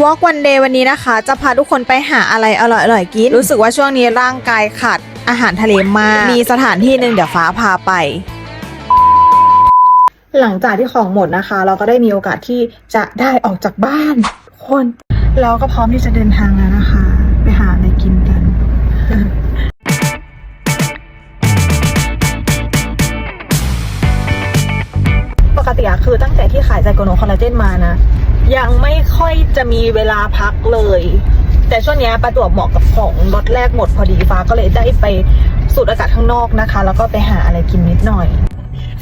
วอล์กวันเดย์วันนี้นะคะ จะพาทุกคนไปหาอะไรอร่อยๆกิน รู้สึกว่าช่วงนี้ร่างกายขาดอาหารทะเลมาก มีสถานที่หนึ่งเดี๋ยวฟ้าพาไป หลังจากที่ของหมดนะคะ เราก็ได้มีโอกาสที่จะได้ออกจากบ้านทุกคนเราก็พร้อมที่จะเดินทางแล้วนะคะ ไปหาอะไรกินกันปกติอะคือตั้งแต่ที่ขายไซโกโนคอลลาเจนมานะ ยังไม่ค่อยจะมีเวลาพักเลย แต่ช่วงเนี้ยประจวบเหมาะกับของรถแรกหมดพอดีฟ้าก็เลยได้ไปสูดอากาศข้างนอกนะคะ แล้วก็ไปหาอะไรกินนิดหน่อย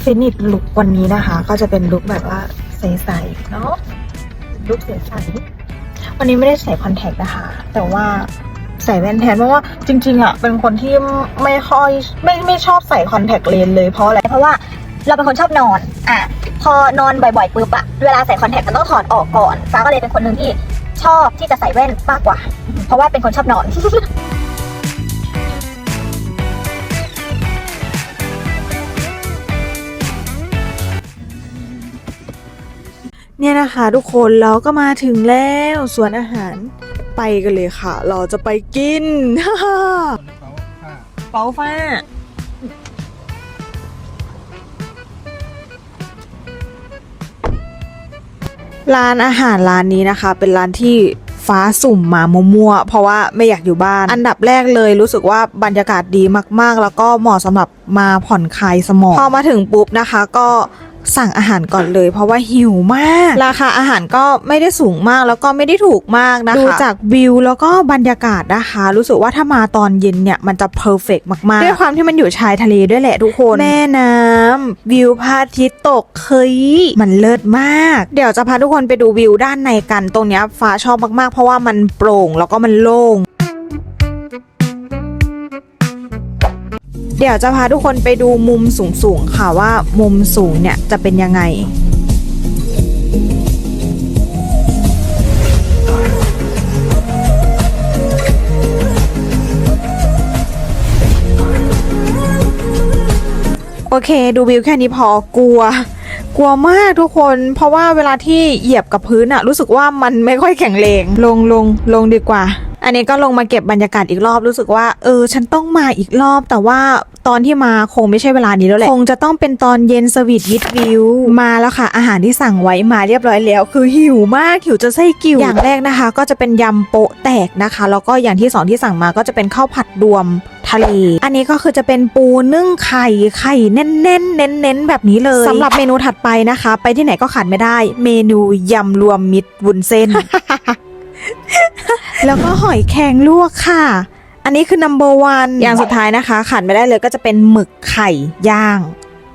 ฟินิชลุกวันนี้นะคะ ก็จะเป็นลุกแบบว่าใสๆเนาะลุกใสๆวันนี้ไม่ได้ใส่คอนแทคนะคะ แต่ว่าใส่แว่นแทนเพราะว่าจริงๆอะเป็นคนที่ไม่ค่อยไม่ไม่ชอบใส่คอนแทคเลนส์เลยเพราะอะไรเพราะว่าเราเป็นคนชอบนอนอะ พอนอนบ่อยๆปุ๊บอะเวลาใส่คอนแทคมันต้องถอดออกก่อนฟ้าก็เลยเป็นคนหนึ่งที่ชอบที่จะใส่แว่นมากกว่า เพราะว่าเป็นคนชอบนอนเนี่ยนะคะทุกคนเราก็มาถึงแล้วสวนอาหารไปกันเลยค่ะ เราจะไปกิน เปาฟ้า ร้านอาหารร้านนี้นะคะ เป็นร้านที่ฟ้าสุ่มมามั่วๆเพราะว่าไม่อยากอยู่บ้าน อันดับแรกเลยรู้สึกว่าบรรยากาศดีมากๆ แล้วก็เหมาะสำหรับมาผ่อนคลายสมอง พอมาถึงปุ๊บนะคะ ก็ สั่งอาหารก่อนเลย เพราะว่าหิวมาก ราคาอาหารก็ไม่ได้สูงมากแล้วก็ไม่ได้ถูกมากนะคะดูจากวิวแล้วก็บรรยากาศนะคะ รู้สึกว่าถ้ามาตอนเย็นเนี่ยมันจะเพอร์เฟกมากๆด้วยความที่มันอยู่ชายทะเลด้วยแหละทุกคน แม่น้ำวิวพระอาทิตย์ตกเคยมันเลิศมาก เดี๋ยวจะพาทุกคนไปดูวิวด้านในกันตรงเนี้ยฟ้าชอบมากๆ เพราะว่ามันโปร่งแล้วก็มันโล่ง เดี๋ยวจะพาทุกคนไปดูมุมสูงๆค่ะว่ามุมสูงเนี่ยจะเป็นยังไงโอเค ดูวิวแค่นี้พอกลัว กลัวมากทุกคน เพราะว่าเวลาที่เหยียบกับพื้นอะรู้สึกว่ามันไม่ค่อยแข็งแรงลงลงลงดีกว่า อันนี้ก็ลงมาเก็บบรรยากาศอีกรอบรู้สึกว่า เออ ฉันต้องมาอีกรอบ แต่ว่าตอนที่มาคงไม่ใช่เวลานี้แล้วแหละ คงจะต้องเป็นตอนเย็นสวีทวิดวิว มาแล้วค่ะ อาหารที่สั่งไว้มาเรียบร้อยแล้ว คือหิวมากหิวจะไส้กิ่วอย่างแรกนะคะ ก็จะเป็นยำโปะแตกนะคะ แล้วก็อย่างที่สองที่สั่งมาก็จะเป็นข้าวผัดรวมทะเล อันนี้ก็คือจะเป็นปูนึ่งไข่ไข่แน่นๆเน้นๆแบบนี้เลยสำหรับเมนูถัดไปนะคะ ไปที่ไหนก็ขาดไม่ได้ เมนูยำรวมมิตรวุ้นเส้น แล้วก็หอยแครงลวกค่ะ อันนี้คือ number one อย่างสุดท้ายนะคะขาดไม่ได้เลยก็จะเป็นหมึกไข่ย่าง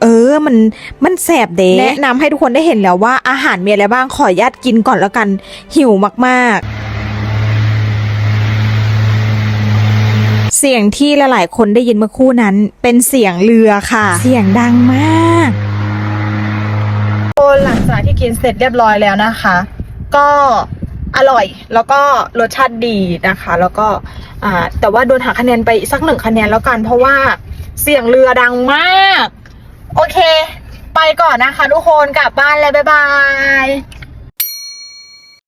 เออมันมันแสบเดแนะนำให้ทุกคนได้เห็นแล้วว่าอาหารมีอะไรบ้างขออนุญาตกินก่อนแล้วกันหิวมากๆ เสียงที่หลายๆคนได้ยินเมื่อครู่นั้น เป็นเสียงเรือค่ะ เสียงดังมากโอ้หลังจากที่กินเสร็จเรียบร้อยแล้วนะคะ ก็ อร่อย แล้วก็รสชาติดีนะคะ แล้วก็อ่าแต่ว่าโดนหักคะแนนไปสักหนึ่งคะแนนแล้วกัน เพราะว่าเสียงเรือดังมาก โอเค ไปก่อนนะคะทุกคนกลับบ้านแล้วบ๊ายบาย